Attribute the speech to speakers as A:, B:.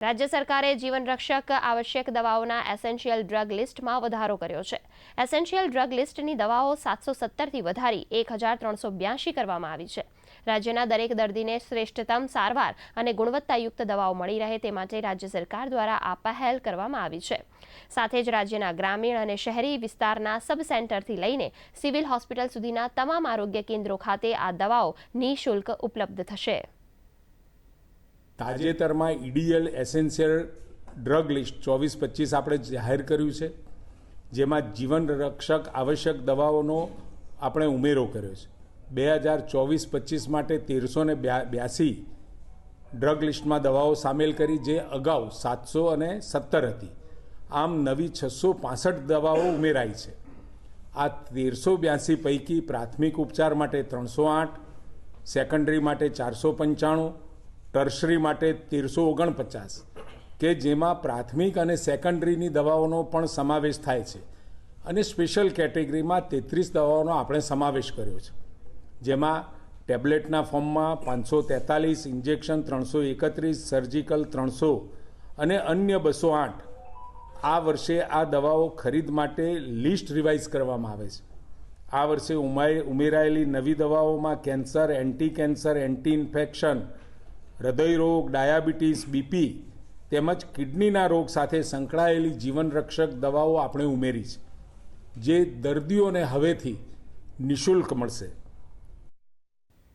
A: રાજ્ય સરકારે જીવન રક્ષક આવશ્યક દવાઓના એસેન્શિયલ ડ્રગ લિસ્ટમાં વધારો કર્યો છે. એસેન્શિયલ ડ્રગ લિસ્ટની દવાઓ સાતસો સત્તરથી વધારી એક હજાર ત્રણસો બ્યાસી કરવામાં આવી છે. રાજ્યના દરેક દર્દીને શ્રેષ્ઠતમ સારવાર અને ગુણવત્તાયુક્ત દવાઓ મળી રહે તે માટે રાજ્ય સરકાર દ્વારા આ પહેલ કરવામાં આવી છે. સાથે જ રાજ્યના ગ્રામીણ અને શહેરી વિસ્તારના સબ સેન્ટરથી લઈને સિવિલ હોસ્પિટલ સુધીના તમામ આરોગ્ય કેન્દ્રો ખાતે આ દવાઓ નિઃશુલ્ક ઉપલબ્ધ થશે.
B: તાજેતરમાં ઈડીએલ એસેન્શિયલ ડ્રગ લિસ્ટ ચોવીસ પચીસ આપણે જાહેર કર્યું છે, જેમાં જીવન રક્ષક આવશ્યક દવાઓનો આપણે ઉમેરો કર્યો છે. બે હજાર ચોવીસ પચીસ માટે તેરસો ને બ્યાસી ડ્રગ લિસ્ટમાં દવાઓ સામેલ કરી, જે અગાઉ સાતસો અને સત્તર હતી. આમ નવી છસો પાસઠ દવાઓ ઉમેરાઈ છે. આ તેરસો બ્યાસી પૈકી પ્રાથમિક ઉપચાર માટે ત્રણસો આઠ, સેકન્ડરી માટે ચારસો પંચાણું ટર્શરી માટે તેરસો ઓગણપચાસ, કે જેમાં પ્રાથમિક અને સેકન્ડરીની દવાઓનો પણ સમાવેશ થાય છે. અને સ્પેશિયલ કેટેગરીમાં તેત્રીસ દવાઓનો આપણે સમાવેશ કર્યો છે. જેમાં ટેબ્લેટના ફોર્મમાં પાંચસો તેતાલીસ, ઇન્જેક્શન ત્રણસો એકત્રીસ, સર્જિકલ ત્રણસો અને અન્ય બસો આઠ. આ વર્ષે આ દવાઓ ખરીદ માટે લિસ્ટ રિવાઇઝ કરવામાં આવે છે. આ વર્ષે ઉમેરાયેલી નવી દવાઓમાં cancer, anti cancer, anti infection હૃદયરોગ, diabetes, BP તેમજ કિડનીના રોગ સાથે સંકળાયેલી જીવનરક્ષક દવાઓ આપણે ઉમેરી છે. જે દર્દીઓને હવેથી નિઃશુલ્ક મળશે.